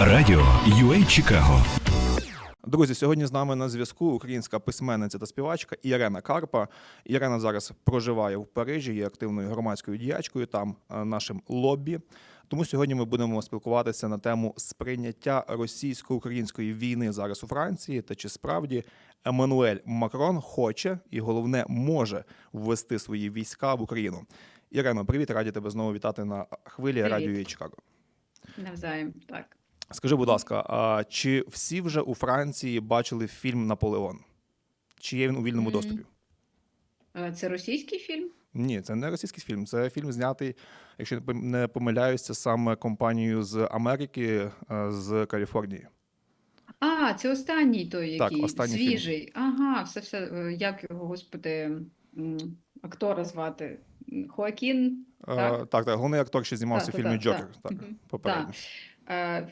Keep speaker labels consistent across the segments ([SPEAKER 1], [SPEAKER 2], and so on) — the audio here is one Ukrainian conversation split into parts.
[SPEAKER 1] Радіо UA Чикаго
[SPEAKER 2] Друзі, сьогодні з нами на зв'язку українська письменниця та співачка Ірена Карпа. Ірена зараз проживає в Парижі, є активною громадською діячкою там е, нашим лобі. Тому сьогодні ми будемо спілкуватися на тему сприйняття російсько-української війни зараз у Франції та чи справді Еммануель Макрон хоче і головне може ввести свої війська в Україну. Ірено, привіт, раді тебе знову вітати на хвилі
[SPEAKER 3] Привіт.
[SPEAKER 2] радіо «Ей Чикаго.
[SPEAKER 3] Навзаєм, так.
[SPEAKER 2] Скажи, будь ласка, а чи всі вже у Франції бачили фільм Наполеон? Чи є він у вільному доступі?
[SPEAKER 3] Е, Це російський фільм?
[SPEAKER 2] Ні, це не російський фільм. Це фільм знятий, якщо не помиляюся, саме компанією з Америки, е, з Каліфорнії.
[SPEAKER 3] А, це останній той,
[SPEAKER 2] Так,
[SPEAKER 3] який
[SPEAKER 2] останній фільм.
[SPEAKER 3] свіжий. Ага, все, все. е, Як його, господи, актора звати? Хоакін?
[SPEAKER 2] Так,
[SPEAKER 3] Так.
[SPEAKER 2] так, так. Головний актор ще знімався в фільмі
[SPEAKER 3] так,
[SPEAKER 2] Джокер.
[SPEAKER 3] так.
[SPEAKER 2] Так, попередньо.
[SPEAKER 3] Е,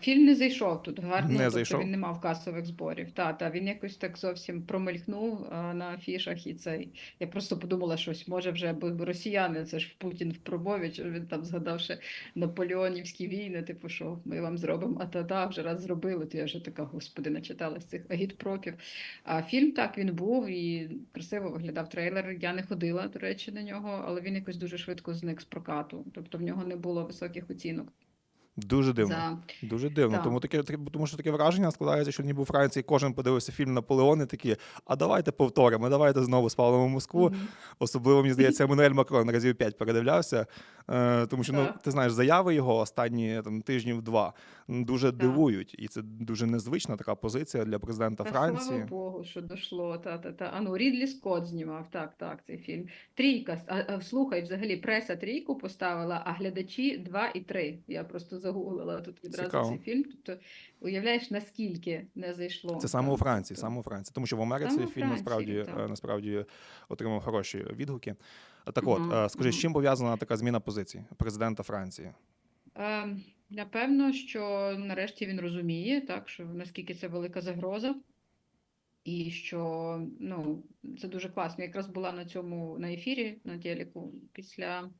[SPEAKER 3] Фільм не зайшов тут гарно,
[SPEAKER 2] Не
[SPEAKER 3] тобто
[SPEAKER 2] зайшов?
[SPEAKER 3] він не мав касових зборів. Та, та, він якось так зовсім промелькнув е, на афішах і цей. Я просто подумала, щось може вже, бо бо росіяни, це ж Путін в промові, що він там згадав ще наполеонівські війни, типу, що ми вам зробимо, а та та вже раз зробили, то я вже така, господи, начиталась цих агітпропів. А фільм так він був і красиво виглядав трейлер. Я не ходила, до речі, на нього, але він якось дуже швидко зник з прокату. Тобто в нього не було високих оцінок.
[SPEAKER 2] Дуже дивно.
[SPEAKER 3] За...
[SPEAKER 2] Дуже дивно.
[SPEAKER 3] Так.
[SPEAKER 2] Тому таке, тому що таке враження складається, що ніби у Франції кожен подивився фільм Наполеон і такі, а давайте повторимо, давайте знову спалимо Москву.
[SPEAKER 3] Мгм.
[SPEAKER 2] Особливо, мені здається, Еммануель Макрон разів п'ять передивлявся. Е, тому що ну, ти знаєш, заяви його останні там тижнів два дуже
[SPEAKER 3] Так.
[SPEAKER 2] дивують, і це дуже незвична така позиція для президента
[SPEAKER 3] Та
[SPEAKER 2] Франції.
[SPEAKER 3] слава Богу, що дошло. Та, та, та. А ну, Рідлі Скотт знімав, так, так, цей фільм. Трійка. А, а, слухай, взагалі, преса трійку поставила, а глядачі два і три. Я просто загуглила тут відразу
[SPEAKER 2] Цікаво.
[SPEAKER 3] цей фільм. Тобто, уявляєш, наскільки не зайшло.
[SPEAKER 2] Це саме у Франції, саме у Франції, тому що в Америці
[SPEAKER 3] Саме
[SPEAKER 2] фільм насправді
[SPEAKER 3] так.
[SPEAKER 2] е, насправді отримав хороші відгуки. Так, от
[SPEAKER 3] Мгм,
[SPEAKER 2] е, скажи, з чим пов'язана така зміна позицій президента Франції?
[SPEAKER 3] Ем, Напевно, що нарешті він розуміє, так, що наскільки це велика загроза, і що ну, це дуже класно. Якраз була на цьому на ефірі на телеку після,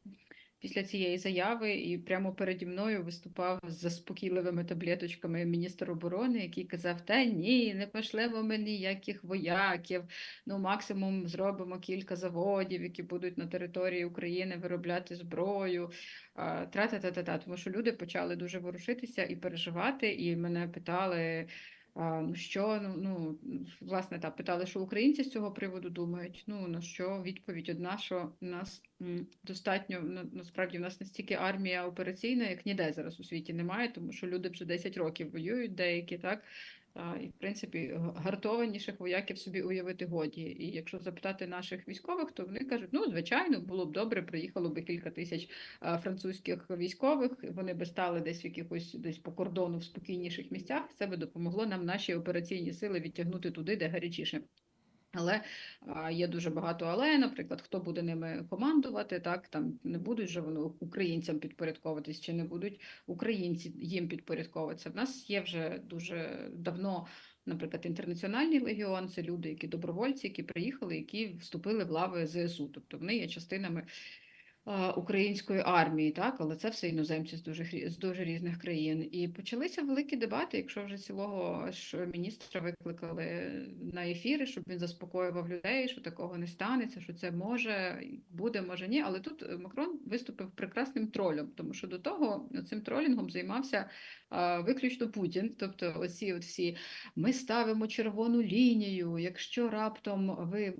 [SPEAKER 3] після цієї заяви, і прямо переді мною виступав з заспокійливими таблеточками міністр оборони, який казав: Та ні, не пошлемо ми ніяких вояків. Ну, максимум зробимо кілька заводів, які будуть на території України виробляти зброю. Тра-та-та-та-та, тому що люди почали дуже ворушитися і переживати, і мене питали, ну що, ну, ну, власне, так, питали, що українці з цього приводу думають. Ну, на що відповідь одна, що нас достатньо, на- насправді, в нас настільки армія операційна, як ніде зараз у світі немає, тому що люди вже 10 років воюють, деякі, так, І, в принципі, гартованіших вояків собі уявити годі. І якщо запитати наших військових, то вони кажуть, ну, звичайно, було б добре, приїхало би кілька тисяч французьких військових, вони би стали десь в якихось десь по кордону в спокійніших місцях. Це би допомогло нам наші операційні сили відтягнути туди, де гарячіше. Але є дуже багато але, наприклад, хто буде ними командувати, так там не будуть же вони українцям підпорядковуватись, чи не будуть українці їм підпорядковуватися. В нас є вже дуже давно, наприклад, інтернаціональний легіон, це люди, які добровольці, які приїхали, які вступили в лави ЗСУ, тобто вони є частинами української армії, так, але це все іноземці з дуже з дуже різних країн. І почалися великі дебати, якщо вже цілого ж міністра викликали на ефіри, щоб він заспокоював людей, що такого не станеться, що це може буде, може ні. Але тут Макрон виступив прекрасним тролем, тому що до того цим тролінгом займався виключно Путін. Тобто, оці от всі ми ставимо червону лінію. Якщо раптом ви е,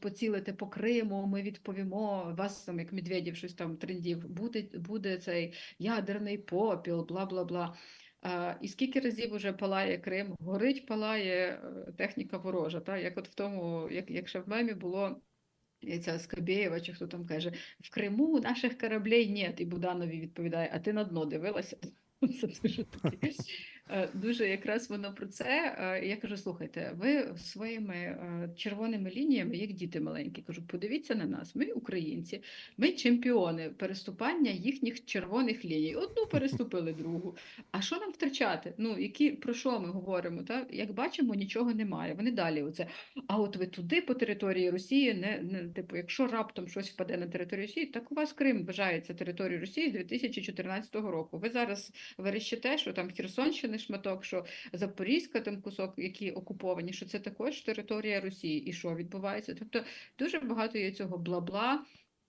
[SPEAKER 3] поцілите по Криму, ми відповімо вас там, як Медведєв щось там трендів, буде, буде цей ядерний попіл, бла бла бла. А, і скільки разів уже палає Крим, горить, палає е, техніка ворожа. Та? Як от в тому, як, як в мемі було. Ця Скабєєва, чи хто там каже, в Криму наших кораблей нет. І Буданові відповідає, а ти на дно дивилася? Це дуже таке. е, Дуже якраз воно про це. Е, Я кажу: слухайте, ви своїми е, червоними лініями, як діти маленькі, кажу, подивіться на нас, ми українці, ми чемпіони переступання їхніх червоних ліній. Одну переступили, другу. А що нам втрачати? Ну, які про що ми говоримо? Та? Як бачимо, нічого немає. Вони далі оце. А от ви туди по території Росії, не, не типу, якщо раптом щось впаде на територію Росії, так у вас Крим вважається територією Росії з 2014 року. Ви зараз верещите, що там Херсонщини певний шматок, що Запорізька там кусок, які окуповані, що це також територія Росії. І що відбувається? Тобто дуже багато є цього бла-бла.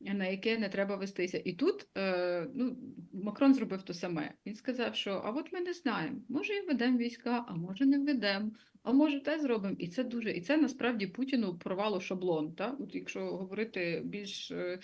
[SPEAKER 3] На яке не треба вестися. І тут е, ну, Макрон зробив те саме. Він сказав, що а от ми не знаємо, може і введемо війська, а може не введемо, а може те зробимо. І це дуже, і це насправді Путіну порвало шаблон. Та? От якщо говорити більш е,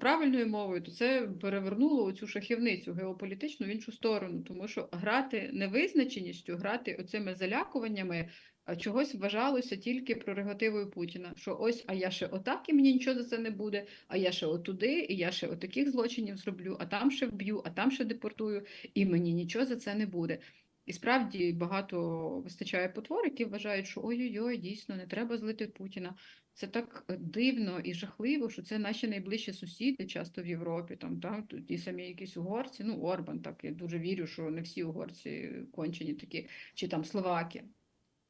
[SPEAKER 3] правильною мовою, то це перевернуло цю шахівницю геополітичну в іншу сторону, тому що грати невизначеністю, грати оцими залякуваннями. Чогось вважалося тільки прерогативою Путіна, що ось, а я ще отак, і мені нічого за це не буде, а я ще отуди, і я ще отаких злочинів зроблю, а там ще вб'ю, а там ще депортую, і мені нічого за це не буде. І справді багато вистачає потвор, які вважають, що ой-ой-ой, дійсно, не треба злити Путіна. Це так дивно і жахливо, що це наші найближчі сусіди, часто в Європі, там так, тут ті самі якісь угорці, ну Орбан, так я дуже вірю, що не всі угорці кончені такі, чи там словаки,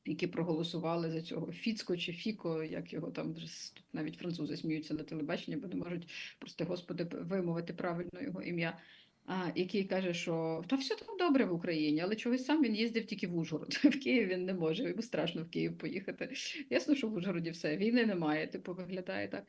[SPEAKER 3] які проголосували за цього Фіцко чи Фіко, як його там навіть французи сміються на телебаченні, бо не можуть прости господи вимовити правильно його ім'я. А, який каже, що та все там добре в Україні, але чогось сам він їздив тільки в Ужгород. В Київ він не може, йому страшно в Київ поїхати. Ясно, що в Ужгороді все, війни немає, типу виглядає так.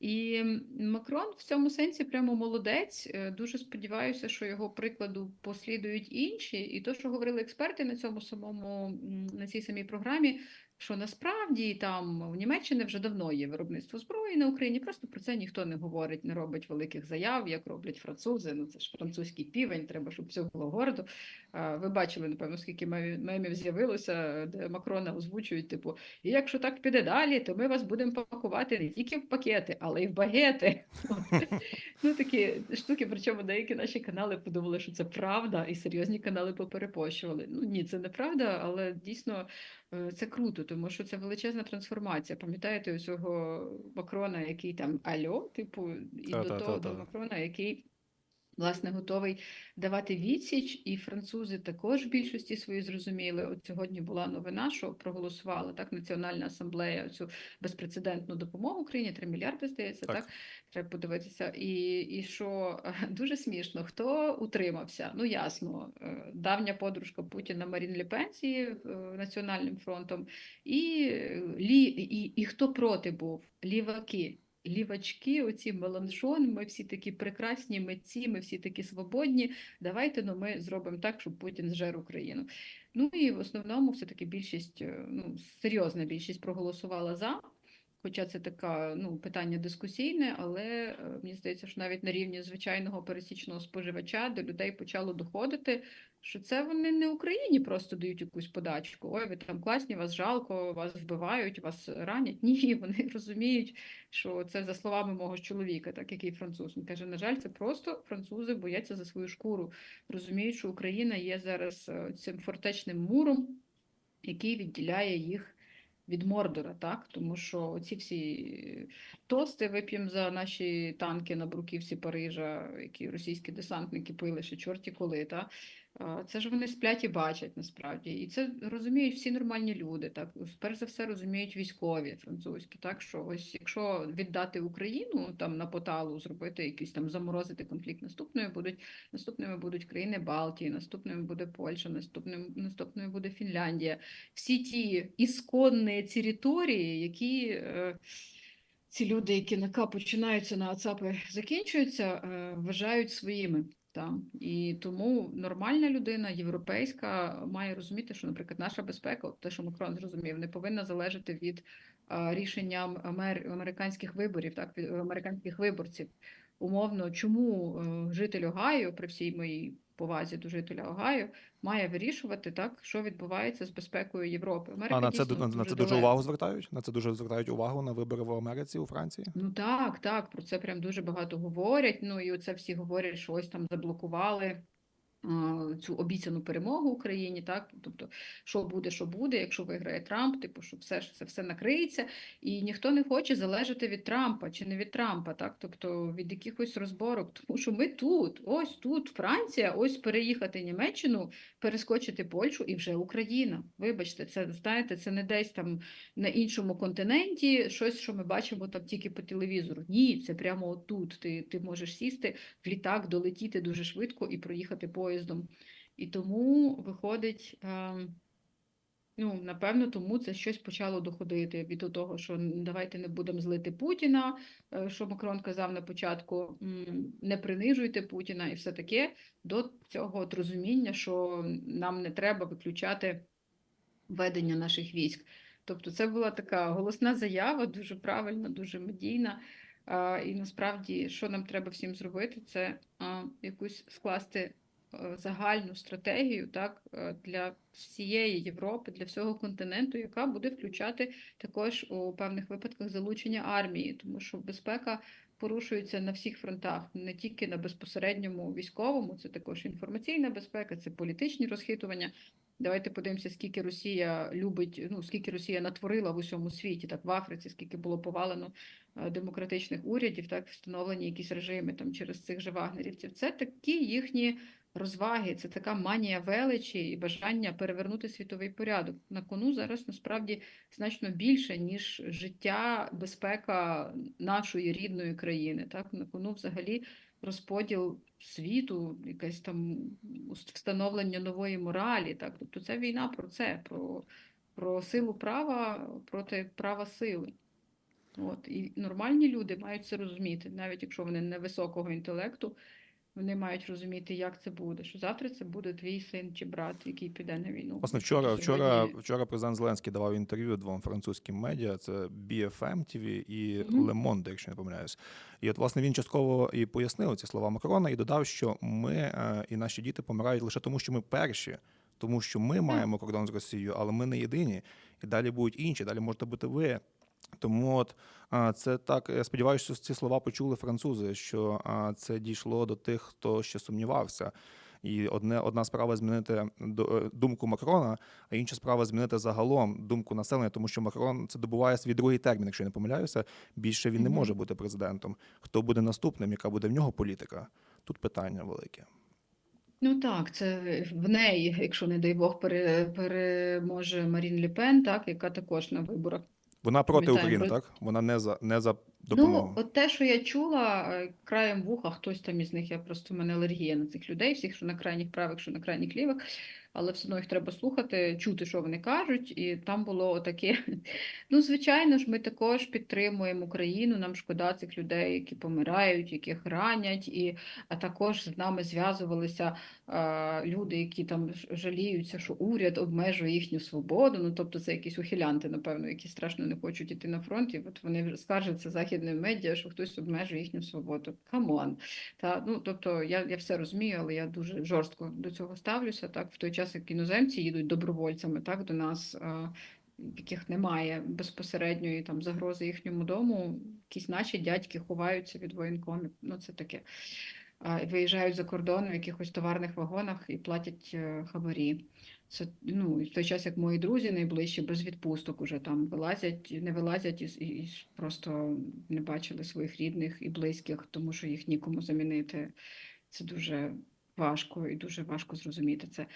[SPEAKER 3] І Макрон в цьому сенсі прямо молодець. Е, Дуже сподіваюся, що його прикладу послідують інші. І то, що говорили експерти на цьому самому на цій самій програмі, що насправді там в Німеччині вже давно є виробництво зброї на Україні. Просто про це ніхто не говорить, не робить великих заяв, як роблять французи. Ну це ж французький півень, треба, щоб все було гордо. Ви бачили, напевно, скільки мемів з'явилося, де Макрона озвучують, типу, і якщо так піде далі, то ми вас будемо пакувати не тільки в пакети, але й в багети. Ну, такі штуки, причому деякі наші канали подумали, що це правда, і серйозні канали поперепощували. Ну ні, це неправда, але дійсно це круто, тому що це величезна трансформація. Пам'ятаєте ось цього Макрона, який там альо, типу, і до того
[SPEAKER 2] та, того та, та.
[SPEAKER 3] до Макрона, який. Власне, готовий давати відсіч, і французи також в більшості свої зрозуміли. От сьогодні була новина, що проголосувала так Національна асамблея цю безпрецедентну допомогу Україні, 3 мільярди, здається,
[SPEAKER 2] Так.
[SPEAKER 3] так, треба подивитися. І, і що дуже смішно, хто утримався? Ну ясно, е, давня подружка Путіна Марін Лепенсії е, Національним фронтом, і, е, лі, і, і хто проти був? Ліваки. Лівачки, оці Меланшон, ми всі такі прекрасні митці, ми всі такі свободні. Давайте ну, ми зробимо так, щоб Путін зжер Україну. Ну і в основному все-таки більшість, е, ну, серйозна більшість проголосувала за. Хоча це таке ну, питання дискусійне, але е, мені здається, що навіть на рівні звичайного пересічного споживача до людей почало доходити, що це вони не Україні просто дають якусь подачку. Ой, ви там класні, вас жалко, вас вбивають, вас ранять. Ні, вони розуміють, що це за словами мого чоловіка, так який француз. Він каже, на жаль, це просто французи бояться за свою шкуру. Розуміють, що Україна є зараз е, цим фортечним муром, який відділяє їх від Мордора, так? Тому що оці всі тости вип'ємо за наші танки на бруківці Парижа, які російські десантники пили ще чорті коли, так? А, Це ж вони сплять і бачать насправді. І це розуміють всі нормальні люди. Так, перш за все розуміють військові французькі. Так що ось якщо віддати Україну там на поталу, зробити якийсь там заморозити конфлікт, наступною будуть наступними будуть країни Балтії, наступними буде Польща, наступним наступною буде Фінляндія. Всі ті ісконні території, які. Е, ці люди, які на починаються на АЦАПи, закінчуються, е, вважають своїми. Та. І тому нормальна людина, європейська, має розуміти, що, наприклад, наша безпека, те, що Макрон зрозумів, не повинна залежати від рішення амер... американських виборів, так, від американських виборців. Умовно, чому е, житель Огайо, при всій моїй повазі до жителя Огайо, має вирішувати, так, що відбувається з безпекою Європи. Америка
[SPEAKER 2] А на це,
[SPEAKER 3] дійсно
[SPEAKER 2] на, на це дуже
[SPEAKER 3] далеко.
[SPEAKER 2] увагу звертають? На це дуже звертають увагу на вибори в Америці, у Франції?
[SPEAKER 3] Ну так, так, про це прям дуже багато говорять. Ну і оце всі говорять, що ось там заблокували цю обіцяну перемогу Україні, так? Тобто, що буде, що буде, якщо виграє Трамп, типу, що все ж це все накриється, і ніхто не хоче залежати від Трампа чи не від Трампа, так? Тобто від якихось розборок, тому що ми тут, ось тут Франція, ось переїхати Німеччину, перескочити Польщу і вже Україна. Вибачте, це знаєте, це не десь там на іншому континенті, щось, що ми бачимо там тільки по телевізору. Ні, це прямо отут. Ти, ти можеш сісти в літак, долетіти дуже швидко і проїхати поїздом І тому виходить, ем, ну, напевно, тому це щось почало доходити від того, що давайте не будемо злити Путіна, е, що Макрон казав на початку, не принижуйте Путіна і все таке, до цього от розуміння, що нам не треба виключати ведення наших військ. Тобто це була така голосна заява, дуже правильна, дуже медійна. А, І насправді, що нам треба всім зробити, це якусь скласти е, загальну стратегію так, е, для всієї Європи, для всього континенту, яка буде включати також у певних випадках залучення армії, тому що безпека порушується на всіх фронтах, не тільки на безпосередньому військовому, це також інформаційна безпека, це політичні розхитування. Давайте подивимося, скільки Росія любить, ну скільки Росія натворила в усьому світі, так в Африці, скільки було повалено е, демократичних урядів, так встановлені якісь режими там через цих же вагнерівців. Це такі їхні розваги, це така манія величі і бажання перевернути світовий порядок. На кону зараз насправді значно більше, ніж життя, безпека нашої рідної країни. Так на кону взагалі розподіл світу, якесь там встановлення нової моралі. Так, тобто це війна про це, про, про силу права проти права сили. От, і нормальні люди мають це розуміти, навіть якщо вони невисокого інтелекту, вони мають розуміти, як це буде. Що завтра це буде твій син чи брат, який піде на війну.
[SPEAKER 2] Власне, вчора,
[SPEAKER 3] Сьогодні-
[SPEAKER 2] вчора, вчора президент Зеленський давав інтерв'ю двом французьким медіа: це BFM TV і
[SPEAKER 3] Мгм.
[SPEAKER 2] Le Monde, якщо не помиляюсь. І от, власне, він частково і пояснив ці слова Макрона і додав, що ми е, і наші діти помирають лише тому, що ми перші, тому що ми маємо кордон з Росією, але ми не єдині. І далі будуть інші, далі можете бути ви. Тому от це так. Я сподіваюся, що ці слова почули французи, що це дійшло до тих, хто ще сумнівався. І одне одна справа змінити е, думку Макрона, а інша справа змінити загалом думку населення, тому що Макрон це добуває свій другий термін, якщо я не помиляюся. Більше він не може бути президентом. Хто буде наступним? Яка буде в нього політика? Тут питання велике.
[SPEAKER 3] Ну так, це в неї, якщо не дай Бог, переможе Марін Ле Пен, так, яка також на виборах.
[SPEAKER 2] Вона проти України,
[SPEAKER 3] про-
[SPEAKER 2] так? Вона не за не за допомогу.
[SPEAKER 3] Ну, от те, що я чула е, краєм вуха, хтось там із них, я просто в мене алергія на цих людей, всіх, що на крайніх правих, що на крайніх лівих, але все одно їх треба слухати, чути, що вони кажуть, і там було таке. Ну, звичайно ж, ми також підтримуємо Україну. Нам шкода цих людей, які помирають, яких ранять, і а також з нами зв'язувалися е, люди, які там жаліються, що уряд обмежує їхню свободу. Ну, тобто, це якісь ухилянти, напевно, які страшно не хочуть іти на фронт, і от вони скаржаться західним медіа, що хтось обмежує їхню свободу. Камон. Та, ну, тобто, я, я все розумію, але я дуже жорстко до цього ставлюся. Так, в той як іноземці їдуть добровольцями, так, до нас. е, яких немає безпосередньої там загрози їхньому дому, якісь наші дядьки ховаються від воєнкомів. Ну, це таке. Виїжджають за кордон в якихось товарних вагонах і платять е, хабарі. Це ну, в той час, як мої друзі найближчі без відпусток уже там вилазять, не вилазять і, і просто не бачили своїх рідних і близьких, тому що їх нікому замінити. Це дуже важко і дуже важко зрозуміти це.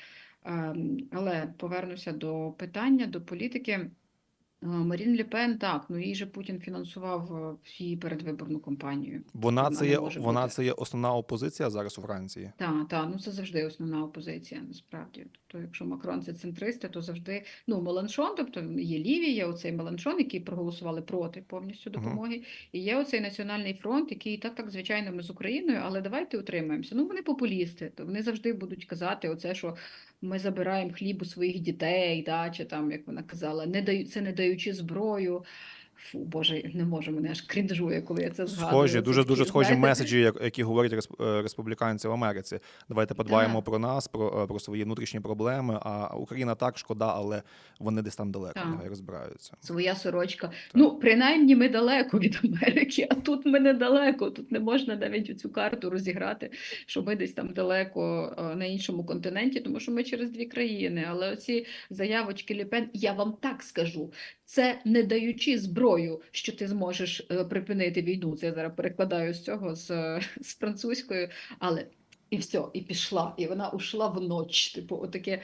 [SPEAKER 3] Ем, Але повернуся до питання, до політики. Е, Марін Ліпен так, ну їй же Путін фінансував її передвиборну кампанію.
[SPEAKER 2] Вона
[SPEAKER 3] вона
[SPEAKER 2] це є вона
[SPEAKER 3] бути.
[SPEAKER 2] це є основна опозиція зараз у Франції.
[SPEAKER 3] Так, так, ну це завжди основна опозиція, насправді. Тобто, якщо Макрон це центристи, то завжди ну Меланшон, тобто є ліві, є оцей Меланшон, які проголосували проти повністю допомоги, і є оцей національний фронт, який так, так, звичайно, ми з Україною, але давайте утримаємося. Ну вони популісти, то вони завжди будуть казати оце, що ми забираємо хліб у своїх дітей, да, чи там, як вона казала, не даю, це не даючи зброю. Фу, Боже, не можу, мене аж крінжує, коли я це згадую.
[SPEAKER 2] Схожі, дуже дуже схожі
[SPEAKER 3] знаєте,
[SPEAKER 2] меседжі, які говорять е, республіканці в Америці. Давайте подбаємо
[SPEAKER 3] Так.
[SPEAKER 2] про нас, про, е, про свої внутрішні проблеми. А Україна так шкода, але вони десь там далеко,
[SPEAKER 3] Так.
[SPEAKER 2] нехай розбираються.
[SPEAKER 3] Своя сорочка. Ну, принаймні, ми далеко від Америки, а тут ми недалеко. Тут не можна навіть цю карту розіграти, що ми десь там далеко е, на іншому континенті, тому що ми через дві країни. Але оці заявочки Ліпен, я вам так скажу, це не даючи зброю, що ти зможеш е, припинити війну. Це я зараз перекладаю з цього з, е, з французькою, але і все, і пішла, і вона ушла в ноч. Типу, отаке.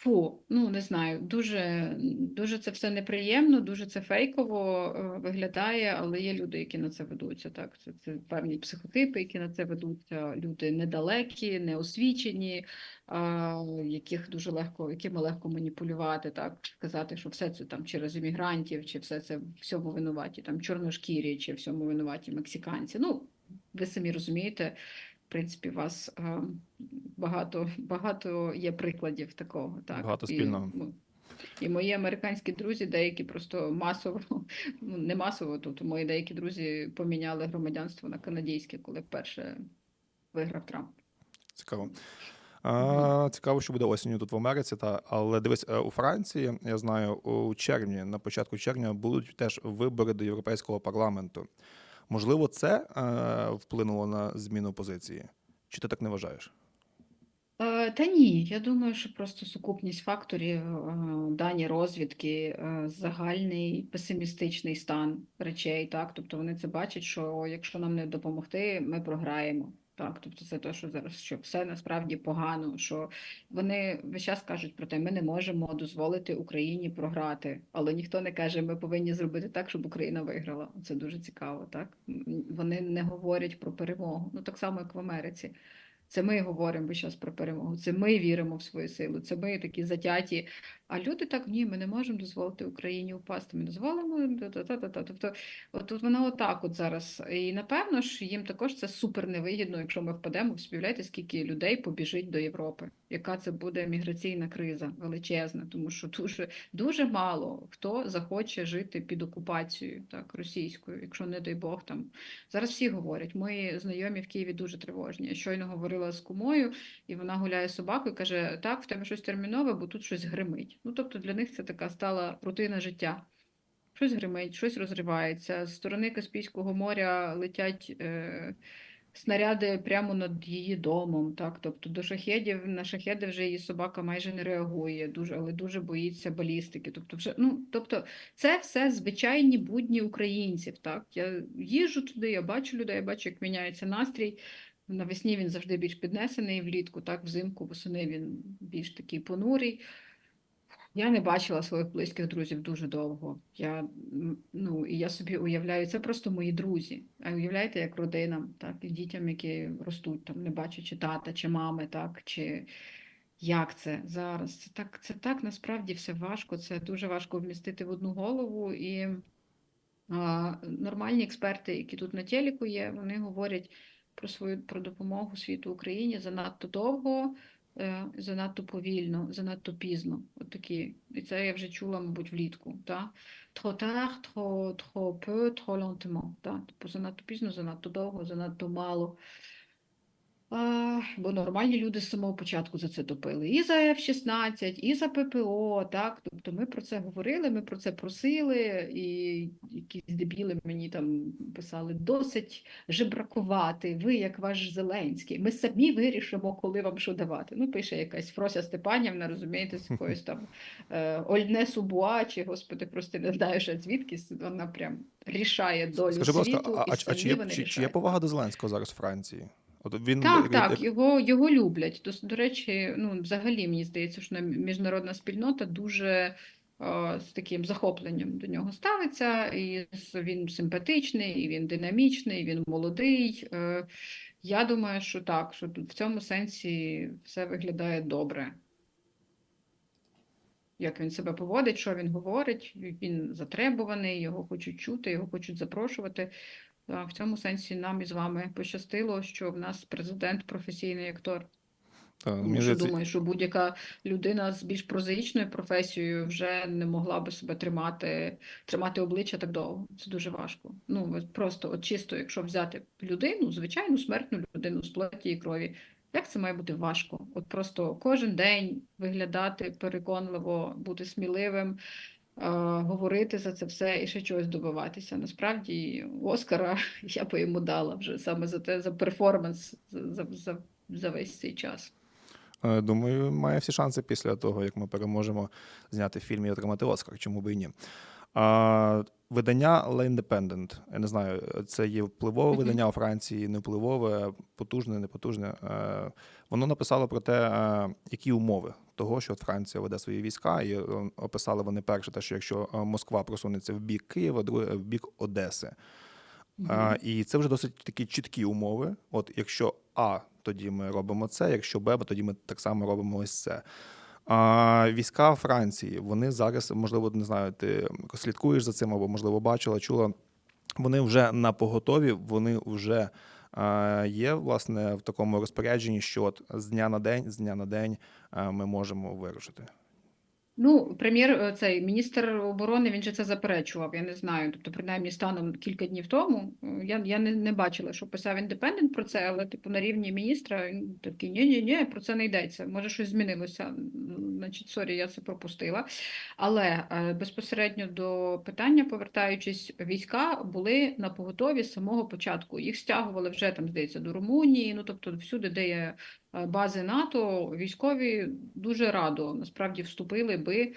[SPEAKER 3] Фу, ну не знаю, дуже, дуже це все неприємно, дуже це фейково е, виглядає, але є люди, які на це ведуться. Так, це, це певні психотипи, які на це ведуться. Люди недалекі, неосвічені, а, яких дуже легко, якими легко маніпулювати, так сказати, що все це там через іммігрантів, чи все це всьому винуваті, там чорношкірі, чи всьому винуваті мексиканці. Ну, ви самі розумієте. В принципі, вас е, багато, багато є прикладів такого. Так?
[SPEAKER 2] Багато спільного.
[SPEAKER 3] ну, І мої американські друзі, деякі просто масово, ну не масово, тут мої деякі друзі поміняли громадянство на канадійське, коли вперше виграв Трамп.
[SPEAKER 2] Цікаво. А, цікаво, що буде осінню тут в Америці. Та але дивись, е, у Франції я знаю, у червні, на початку червня, будуть теж вибори до Європейського парламенту. Можливо, це е, вплинуло на зміну позиції? Чи ти так не вважаєш?
[SPEAKER 3] Та ні, я думаю, що просто сукупність факторів, е, дані розвідки, е, загальний песимістичний стан речей, так, тобто вони це бачать, що якщо нам не допомогти, ми програємо. Так, тобто це те, що зараз що все насправді погано, що вони весь час кажуть про те, ми не можемо дозволити Україні програти, але ніхто не каже, ми повинні зробити так, щоб Україна виграла. Це дуже цікаво, так? Вони не говорять про перемогу. Ну так само, як в Америці. Це ми говоримо весь час про перемогу, це ми віримо в свою силу, це ми такі затяті. А люди так ні, ми не можемо дозволити Україні впасти. Ми дозволимо. та-та-та-та-та». Тобто, от тут воно отак от зараз. І напевно ж їм також це супер невигідно, якщо ми впадемо. Співляйте, скільки людей побіжить до Європи. Яка це буде міграційна криза величезна, тому що дуже дуже мало хто захоче жити під окупацією, так російською, якщо не дай Бог там Зараз всі говорять, мої знайомі в Києві дуже тривожні. Я щойно говорила з кумою, і вона гуляє собакою каже: Так, в тебе щось термінове, бо тут щось гримить. Ну тобто для них це така стала рутина життя. Щось гримить, щось розривається. З сторони Каспійського моря летять е, снаряди прямо над її домом. Так? Тобто до шахедів на шахеди вже її собака майже не реагує, дуже, але дуже боїться балістики. Тобто, вже, ну, тобто це все звичайні будні українців. Так? Я їжджу туди, я бачу людей, я бачу, як міняється настрій. Навесні він завжди більш піднесений, влітку, так, взимку, восени він більш такий понурий. Я не бачила своїх близьких друзів дуже довго. Я, ну, і я собі уявляю, це просто мої друзі. А уявляєте, як родинам, так, і дітям, які ростуть, там, не бачачи тата чи мами, так, чи як це зараз? Це так, це так насправді все важко, це дуже важко вмістити в одну голову. І а, нормальні експерти, які тут на телеку є, вони говорять про свою про допомогу світу Україні занадто довго, занадто повільно, занадто пізно. От такі. І це я вже чула, мабуть, влітку. Та? Trop tard, trop, trop peu, trop lentement. Та? Тобто занадто пізно, занадто довго, занадто мало. Бо нормальні люди з самого початку за це топили. І за F-16, і за ППО, так? Тобто ми про це говорили, ми про це просили, і якісь дебіли мені там писали, досить жебракувати, ви як ваш Зеленський, ми самі вирішимо, коли вам що давати. Ну, пише якась Фрося Степанівна, розумієте, з якоїсь там е, Ольне Субуа, чи, господи, просто не знаю, що звідки, вона прям рішає долю
[SPEAKER 2] Скажи, будь
[SPEAKER 3] світу,
[SPEAKER 2] ласка, а,
[SPEAKER 3] і
[SPEAKER 2] а, а чи, є, чи, чи є повага до Зеленського зараз у Франції? От він
[SPEAKER 3] Так, так, його, його люблять. До, до речі, ну, взагалі, мені здається, що міжнародна спільнота дуже е, з таким захопленням до нього ставиться, і він симпатичний, і він динамічний, і він молодий. Е, я думаю, що так, що в цьому сенсі все виглядає добре. Як він себе поводить, що він говорить, він затребуваний, його хочуть чути, його хочуть запрошувати. В цьому сенсі нам із вами пощастило, що в нас президент професійний актор. Тому що думаю, що будь-яка людина з більш прозаїчною професією вже не могла би себе тримати, тримати обличчя так довго. Це дуже важко. Ну, просто от чисто, якщо взяти людину, звичайну смертну людину з плоті і крові, як це має бути важко? От просто кожен день виглядати переконливо, бути сміливим, говорити за це все і ще чогось добиватися. Насправді, Оскара я би йому дала вже саме за те, за перформанс за, за, за, за весь цей час.
[SPEAKER 2] е, думаю, має всі шанси після того, як ми переможемо зняти фільм і отримати Оскар, чому би і ні. А, видання Le Independent. Я не знаю, це є впливове
[SPEAKER 3] Мгм.
[SPEAKER 2] видання у Франції, не впливове, потужне, не потужне. Е, Воно написало про те, е, які умови того, що Франція веде свої війська, і е, описали вони перше, те, що якщо Москва просунеться в бік Києва, друге в бік Одеси. А, і це вже досить такі чіткі умови. От якщо А, тоді ми робимо це, якщо Б, тоді ми так само робимо ось це. А, війська Франції, вони зараз, можливо, не знаю, ти слідкуєш за цим, або можливо бачила, чула. Вони вже на поготові, вони вже є власне в такому розпорядженні, що от з дня на день, з дня на день ми можемо вирушити.
[SPEAKER 3] Ну, прем'єр, е, цей міністр оборони, він же це заперечував, я не знаю. Тобто, принаймні, станом кілька днів тому я, я не, не бачила, що писав індепендент про це, але типу на рівні міністра він такий ні, ні, ні, про це не йдеться. Може, щось змінилося. Значить, сорі, я це пропустила. Але е, безпосередньо до питання, повертаючись, війська були на поготові з самого початку. Їх стягували вже там, здається, до Румунії. Ну тобто, всюди, де є е, бази НАТО, військові дуже радо насправді вступили би е,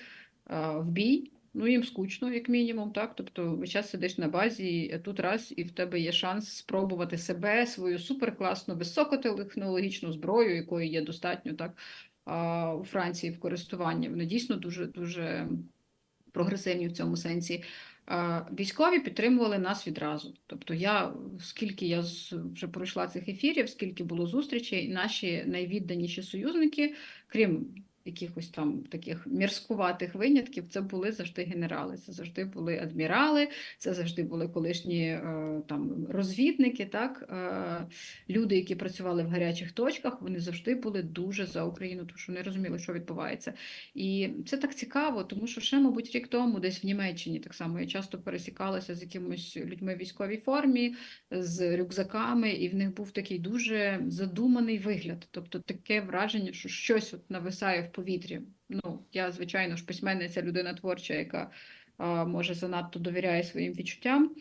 [SPEAKER 3] в бій. Ну, їм скучно, як мінімум, так. Тобто, весь час сидиш на базі, тут раз, і в тебе є шанс спробувати себе, свою суперкласну, високотехнологічну зброю, якої є достатньо так у Франції в користуванні. Вони дійсно дуже дуже прогресивні в цьому сенсі. Військові підтримували нас відразу. Тобто, я скільки я вже пройшла цих ефірів, скільки було зустрічей, наші найвідданіші союзники, крім якихось там таких мірскуватих винятків, це були завжди генерали, це завжди були адмірали, це завжди були колишні е, там розвідники, так е, люди, які працювали в гарячих точках, вони завжди були дуже за Україну, тому що не розуміли, що відбувається. І це так цікаво, тому що ще, мабуть, рік тому, десь в Німеччині, так само я часто пересікалася з якимось людьми в військовій формі, з рюкзаками, і в них був такий дуже задуманий вигляд. Тобто таке враження, що щось от нависає в повітрі. Ну, я, звичайно ж, письменниця, людина творча, яка а, може занадто довіряє своїм відчуттям.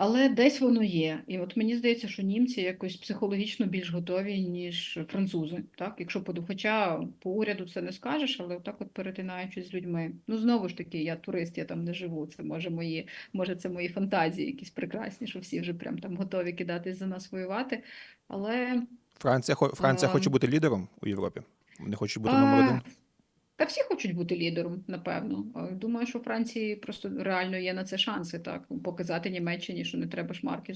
[SPEAKER 3] Але десь воно є. І от мені здається, що німці якось психологічно більш готові, ніж французи. Так? Якщо поду, хоча по уряду це не скажеш, але отак от перетинаючись з людьми. Ну, знову ж таки, я турист, я там не живу. Це може мої, може, це мої фантазії якісь прекрасні, що всі вже прям там готові кидатись за нас воювати. Але
[SPEAKER 2] Франція, Франція
[SPEAKER 3] А.
[SPEAKER 2] хоче бути лідером у Європі. Вони хочуть бути номер один.
[SPEAKER 3] Та всі хочуть бути лідером, напевно. Думаю, що у Франції просто реально є на це шанси, так, показати Німеччині, що не треба шмарки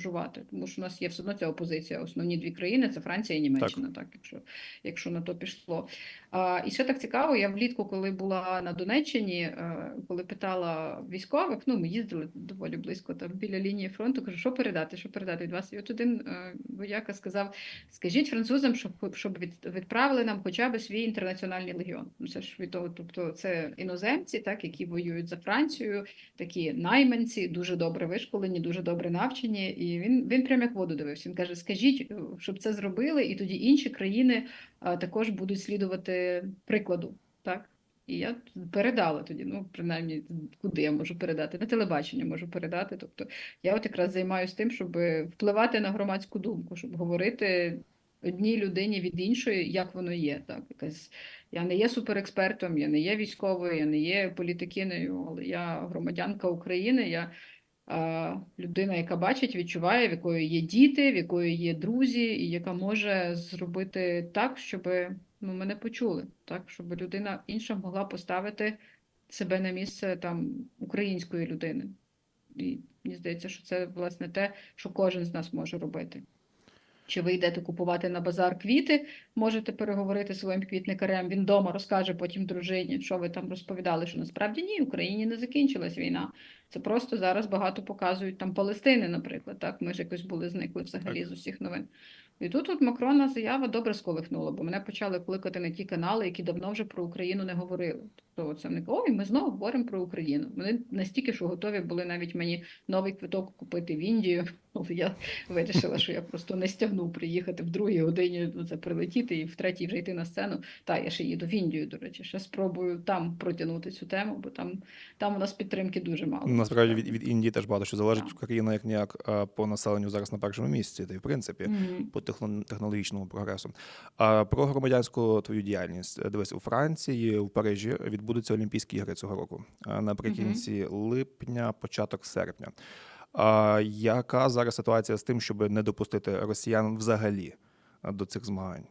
[SPEAKER 3] жувати. Тому що у нас є все одно ця опозиція. Основні дві країни це Франція і Німеччина, так, якщо, якщо на то пішло. А, і ще так цікаво, я влітку, коли була на Донеччині, е, коли питала військових, ну ми їздили доволі близько там біля лінії фронту, кажу, що передати, що передати від вас. І от один е, вояка сказав: скажіть французам, щоб, щоб відправили нам хоча б свій інтернаціональний легіон. Це ж від того, тобто це іноземці, так, які воюють за Францію, такі найманці, дуже добре вишколені, дуже добре навчені. І він, він прям як воду дивився. Він каже: скажіть, е, щоб це зробили, і тоді інші країни а, також будуть слідувати прикладу. Так? І я передала тоді, ну, принаймні, куди я можу передати? На телебачення можу передати. Тобто я от якраз займаюся тим, щоб впливати на громадську думку, щоб говорити одній людині від іншої, як воно є. Так? Якась... Я не є суперекспертом, я не є військовою, я не є політикинею, але я громадянка України, я людина, яка бачить, відчуває, в якої є діти, в якої є друзі, і яка може зробити так, щоб ну, мене почули, так, щоб людина інша могла поставити себе на місце там української людини. І мені здається, що це власне те, що кожен з нас може робити. Чи ви йдете купувати на базар квіти, можете переговорити зі своїм квітникарем, він вдома розкаже потім дружині, що ви там розповідали, що насправді ні, в Україні не закінчилась війна. Це просто зараз багато показують там Палестини, наприклад. Так, ми ж якось були зникли взагалі з усіх новин. І тут от Макрона заява добре сколихнула, бо мене почали кликати на ті канали, які давно вже про Україну не говорили. Тобто це вони ой, ми знову говоримо про Україну. Вони настільки, що готові були навіть мені новий квиток купити в Індію. Але я вирішила, що я просто не стягну приїхати в другій годині це прилетіти і в третій вже йти на сцену. Та я ще їду в Індію, до речі, ще спробую там протягнути цю тему, бо там, там у нас підтримки дуже мало.
[SPEAKER 2] Насправді від, від Індії теж багато що залежить. Україна як ніяк по населенню зараз на першому місці, та й в принципі.
[SPEAKER 3] Мгм.
[SPEAKER 2] По технологічному прогресу. А про громадянську твою діяльність. Дивись, у Франції, в Парижі відбудуться Олімпійські ігри цього року наприкінці липня, початок серпня. А яка зараз ситуація з тим, щоб не допустити росіян взагалі до цих змагань?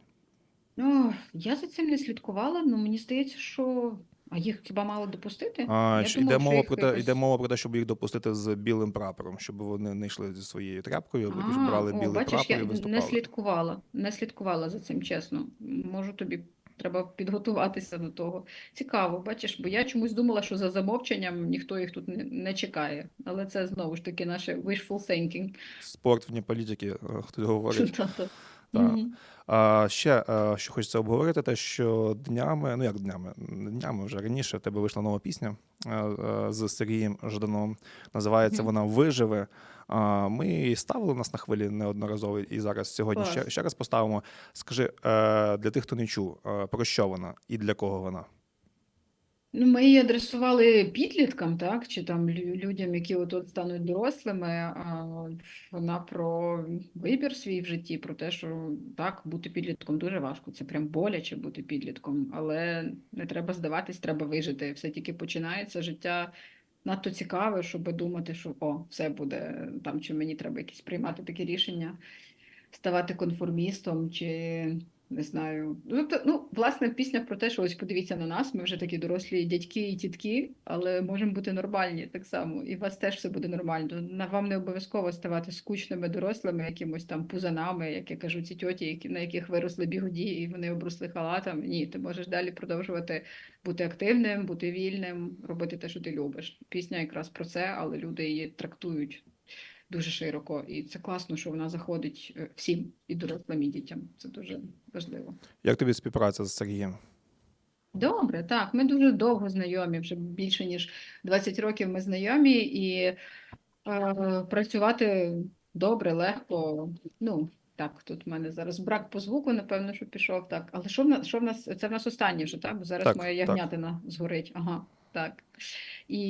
[SPEAKER 3] Ну, я за цим не слідкувала, але мені здається, що. А їх хіба мало допустити?
[SPEAKER 2] А,
[SPEAKER 3] Я думала,
[SPEAKER 2] йде
[SPEAKER 3] що
[SPEAKER 2] мова
[SPEAKER 3] їх
[SPEAKER 2] про те,
[SPEAKER 3] якось-
[SPEAKER 2] йде мова про те, щоб їх допустити з білим прапором, щоб вони не йшли зі своєю тряпкою, або ж
[SPEAKER 3] А,
[SPEAKER 2] брали
[SPEAKER 3] о,
[SPEAKER 2] білий
[SPEAKER 3] бачиш,
[SPEAKER 2] прапор
[SPEAKER 3] я
[SPEAKER 2] і
[SPEAKER 3] не
[SPEAKER 2] виступали.
[SPEAKER 3] слідкувала, не слідкувала за цим, чесно. Можу тобі, треба підготуватися до того. Цікаво, бачиш, бо я чомусь думала, що за замовченням ніхто їх тут не, не чекає. Але це знову ж таки наше wishful thinking.
[SPEAKER 2] Спорт вне політики, е, хтось говорить.
[SPEAKER 3] Та-та.
[SPEAKER 2] Так.
[SPEAKER 3] Мгм.
[SPEAKER 2] А ще е, що хочеться обговорити, те, що днями, ну як днями, не днями вже раніше в тебе вийшла нова пісня е, е, з Сергієм Жданом. Називається
[SPEAKER 3] Мгм.
[SPEAKER 2] вона Виживе. А, Ми її ставили нас на хвилі неодноразово, і зараз сьогодні ще,
[SPEAKER 3] Клас.
[SPEAKER 2] ще раз поставимо. Скажи е, для тих, хто не чув, е, про що вона і для кого вона?
[SPEAKER 3] Ну, ми її адресували підліткам, так, чи там людям, які от стануть дорослими. А вона про вибір свій в житті, про те, що так, бути підлітком дуже важко. Це прям боляче бути підлітком, але не треба здаватись, треба вижити. Все тільки починається життя надто цікаве, щоб думати, що о, все буде там, чи мені треба якісь приймати такі рішення, ставати конформістом, чи не знаю. Ну, то, ну, власне, пісня про те, що ось подивіться на нас, ми вже такі дорослі дядьки і тітки, але можемо бути нормальні так само, і у вас теж все буде нормально. На вам не обов'язково ставати скучними дорослими, якимось там пузанами, як я кажу, ці тьоті, які, на яких виросли бігуді, і вони обросли халатом. Ні, ти можеш далі продовжувати бути активним, бути вільним, робити те, що ти любиш. Пісня якраз про це, але люди її трактують дуже широко, і це класно, що вона заходить е, всім і дорослим, і дітям. Це дуже важливо.
[SPEAKER 2] Як тобі співпраця з Сергієм?
[SPEAKER 3] Добре, так. Ми дуже довго знайомі, вже більше ніж 20 років ми знайомі, і е, працювати добре, легко. Ну, так, тут в мене зараз брак по звуку, напевно, що пішов так. Але що в нас, що в нас, це в нас останнє вже, так? Бо зараз
[SPEAKER 2] Так,
[SPEAKER 3] моя
[SPEAKER 2] так.
[SPEAKER 3] ягнятина згорить. Ага, так. І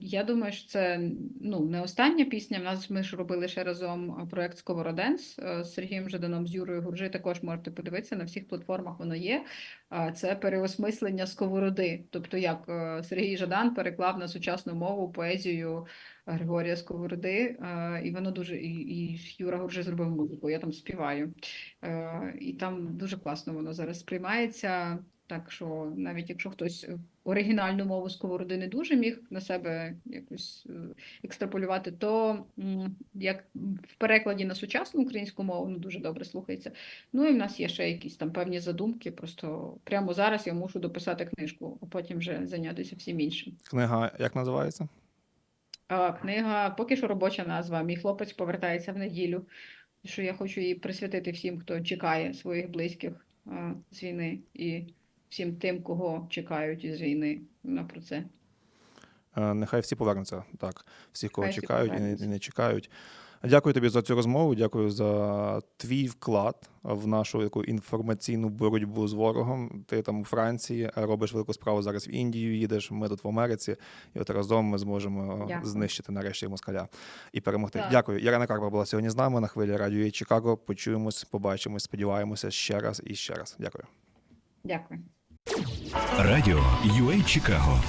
[SPEAKER 3] я думаю, що це ну, не остання пісня. В нас ми ж робили ще разом проект Сковороденс е, з Сергієм Жаданом, з Юрою Гуржи. Також можете подивитися на всіх платформах. Воно є. Це переосмислення сковороди. Тобто, як е, Сергій Жадан переклав на сучасну мову поезію Григорія Сковороди, е, і воно дуже і, і Юра Гуржи зробив музику. Я там співаю. Е, І там дуже класно воно зараз сприймається. Так що навіть якщо хтось е, оригінальну мову сковороди не дуже міг на себе якось е, екстраполювати, то як в перекладі на сучасну українську мову ну, дуже добре слухається. Ну і в нас є ще якісь там певні задумки. Просто прямо зараз я мушу дописати книжку, а потім вже зайнятися всім іншим.
[SPEAKER 2] Книга як називається?
[SPEAKER 3] А, книга поки що робоча назва. Мій хлопець повертається в неділю. Що я хочу її присвятити всім, хто чекає своїх близьких а, з війни, і всім тим, кого чекають із війни. Вона про це.
[SPEAKER 2] Е, Нехай всі повернуться. Так, всіх, кого
[SPEAKER 3] Хай всі
[SPEAKER 2] чекають і не, і не чекають. Дякую тобі за цю розмову. Дякую за твій вклад в нашу таку інформаційну боротьбу з ворогом. Ти там у Франції робиш велику справу зараз в Індію. Їдеш. Ми тут в Америці, і от разом ми зможемо
[SPEAKER 3] Дякую.
[SPEAKER 2] знищити нарешті москаля і перемогти.
[SPEAKER 3] Так.
[SPEAKER 2] Дякую. Ярина Карпа була сьогодні з нами на хвилі радіо Чикаго. Почуємось, побачимось, сподіваємося ще раз і ще раз. Дякую.
[SPEAKER 3] Дякую.
[SPEAKER 1] Радіо UA Чикаго